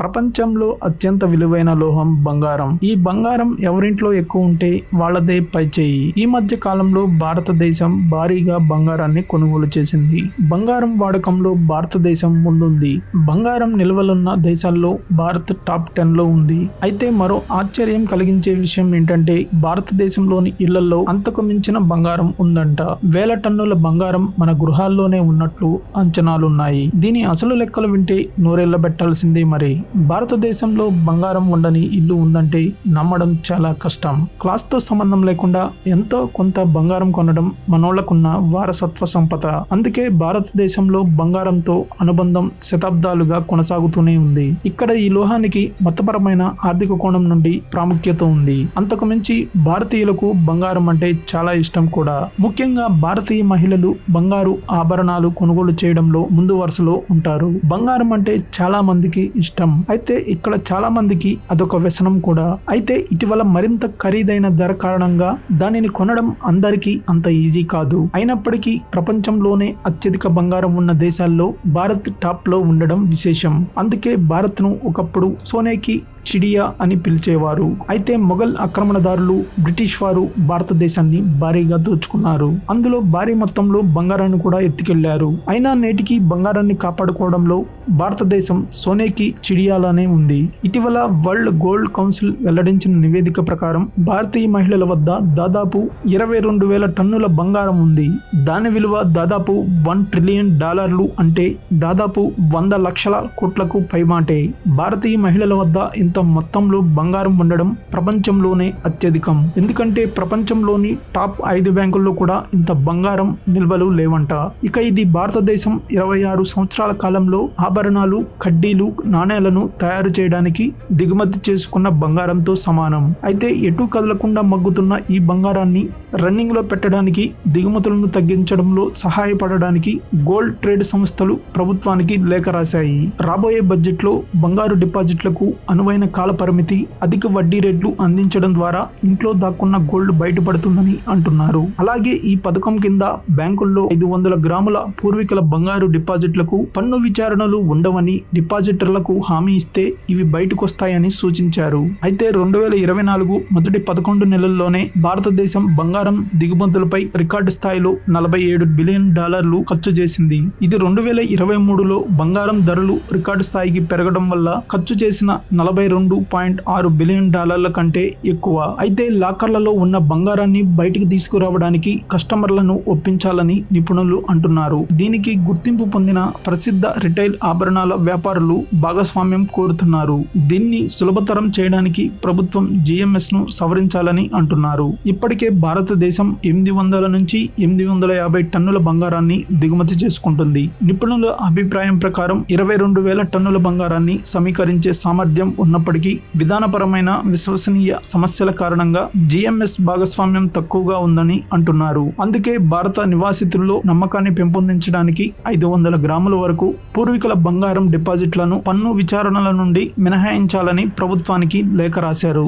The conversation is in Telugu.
ప్రపంచంలో అత్యంత విలువైన లోహం బంగారం. ఈ బంగారం ఎవరింట్లో ఎక్కువ ఉంటే వాళ్ళదే పై చేయి. ఈ మధ్య కాలంలో భారతదేశం భారీగా బంగారాన్ని కొనుగోలు చేసింది. బంగారం వాడకంలో భారతదేశం ముందుంది. బంగారం నిల్వలున్న దేశాల్లో భారత్ టాప్ టెన్లో ఉంది. అయితే మరో ఆశ్చర్యం కలిగించే విషయం ఏంటంటే భారతదేశంలోని ఇళ్ళలో అంతకు మించిన బంగారం ఉందంట. వేల టన్నుల బంగారం మన గృహాల్లోనే ఉన్నట్లు అంచనాలున్నాయి. దీని అసలు లెక్కలు వింటే నోరెళ్ళబెట్టాల్సిందే మరి. భారతదేశంలో బంగారం ఉండని ఇల్లు ఉందంటే నమ్మడం చాలా కష్టం. క్లాస్తో సంబంధం లేకుండా ఎంతో కొంత బంగారం కొనడం మనోళ్ళకున్న వారసత్వ సంపద. అందుకే భారతదేశంలో బంగారంతో అనుబంధం శతాబ్దాలుగా కొనసాగుతూనే ఉంది. ఇక్కడ ఈ లోహానికి మతపరమైన ఆర్థిక కోణం నుండి ప్రాముఖ్యత ఉంది. అంతకు మించి భారతీయులకు బంగారం అంటే చాలా ఇష్టం కూడా. ముఖ్యంగా భారతీయ మహిళలు బంగారు ఆభరణాలు కొనుగోలు చేయడంలో ముందు వరుసలో ఉంటారు. బంగారం అంటే చాలా మందికి ఇష్టం. అయితే ఇక్కడ చాలా మందికి అదొక వ్యసనం కూడా. అయితే ఇటీవల మరింత ఖరీదైన ధర కారణంగా దానిని కొనడం అందరికీ అంత ఈజీ కాదు. అయినప్పటికీ ప్రపంచంలోనే అత్యధిక బంగారం ఉన్న దేశాల్లో భారత్ టాప్లో ఉండడం విశేషం. అందుకే భారత్ను ఒకప్పుడు సోనేకి చిడియా అని పిలిచేవారు. అయితే మొఘల్ ఆక్రమణదారులు బ్రిటిష్ వారు భారతదేశాన్ని భారీగా దోచుకున్నారు. అందులో భారీ మొత్తంలో బంగారాన్ని కూడా ఎత్తుకెళ్ళారు. అయినా నేటికి బంగారాన్ని కాపాడుకోవడంలో భారతదేశం సోనేకి చిడియాలానే ఉంది. ఇటీవల వరల్డ్ గోల్డ్ కౌన్సిల్ వెల్లడించిన నివేదిక ప్రకారం భారతీయ మహిళల వద్ద దాదాపు ఇరవై రెండు వేల టన్నుల బంగారం ఉంది. దాని విలువ దాదాపు వన్ ట్రిలియన్ డాలర్లు అంటే దాదాపు వంద లక్షల కోట్లకు పైమాటే. భారతీయ మహిళల వద్ద ఇంత మొత్తంలో బంగారం ఉండడం ప్రపంచంలోనే అత్యధికం. ఎందుకంటే ప్రపంచంలోని టాప్ ఐదు బ్యాంకుల్లో కూడా ఇంత బంగారం నిల్వలు లేవంట. ఇక ఇది భారతదేశం ఇరవై ఆరు సంవత్సరాల కాలంలో ఆభరణాలు కడ్డీలు నాణేలను తయారు చేయడానికి దిగుమతి చేసుకున్న బంగారంతో సమానం. అయితే ఎటు కదలకుండా మగ్గుతున్న ఈ బంగారాన్ని రన్నింగ్లో పెట్టడానికి దిగుమతులను తగ్గించడంలో సహాయపడడానికి గోల్డ్ ట్రేడ్ సంస్థలు ప్రభుత్వానికి లేఖ రాశాయి. రాబోయే బడ్జెట్లో బంగారు డిపాజిట్లకు అనువైన కాల పరిమితి అధిక వడ్డీ రేట్లు అందించడం ద్వారా ఇంట్లో దాక్కున్న గోల్డ్ బయటపడుతుందని అంటున్నారు. అలాగే ఈ పథకం కింద బ్యాంకుల్లో ఐదు వందల గ్రాముల పూర్వీకుల బంగారు డిపాజిట్లకు పన్ను విచారణలు ఉండవని డిపాజిటర్లకు హామీ ఇస్తే ఇవి బయటకొస్తాయని సూచించారు. అయితే రెండు వేల ఇరవై నాలుగు మొదటి పదకొండు నెలల్లోనే భారతదేశం బంగారం దిగుమతులపై రికార్డు స్థాయిలో నలభై ఏడు బిలియన్ డాలర్లు ఖర్చు చేసింది. ఇది రెండు వేల ఇరవై మూడులో బంగారం ధరలు రికార్డు స్థాయికి పెరగడం వల్ల ఖర్చు చేసిన నలభై రెండు పాయింట్ ఆరు బిలియన్ డాలర్ల కంటే ఎక్కువ. అయితే లాకర్లలో ఉన్న బంగారాన్ని బయటికి తీసుకురావడానికి కస్టమర్లను ఒప్పించాలని నిపుణులు అంటున్నారు. దీనికి గుర్తింపు పొందిన ప్రసిద్ధ రిటైల్ ఆభరణాల వ్యాపారులు భాగస్వామ్యం కోరుతున్నారు. దీన్ని సులభతరం చేయడానికి ప్రభుత్వం జిఎంఎస్ను సవరించాలని అంటున్నారు. ఇప్పటికే భారతదేశం ఎనిమిది వందల నుంచి ఎనిమిది వందల యాభై టన్నుల బంగారాన్ని దిగుమతి చేసుకుంటుంది. నిపుణుల అభిప్రాయం ప్రకారం ఇరవై రెండు వేల టన్నుల బంగారాన్ని సమీకరించే సామర్థ్యం ఉన్న ఉన్నప్పటికీ విధానపరమైన విశ్వసనీయ సమస్యల కారణంగా జిఎంఎస్ భాగస్వామ్యం తక్కువగా ఉందని అంటున్నారు. అందుకే భారత నివాసితుల్లో నమ్మకాన్ని పెంపొందించడానికి ఐదు వందల గ్రాముల వరకు పూర్వీకుల బంగారం డిపాజిట్లను పన్ను విచారణల నుండి మినహాయించాలని ప్రభుత్వానికి లేఖ రాశారు.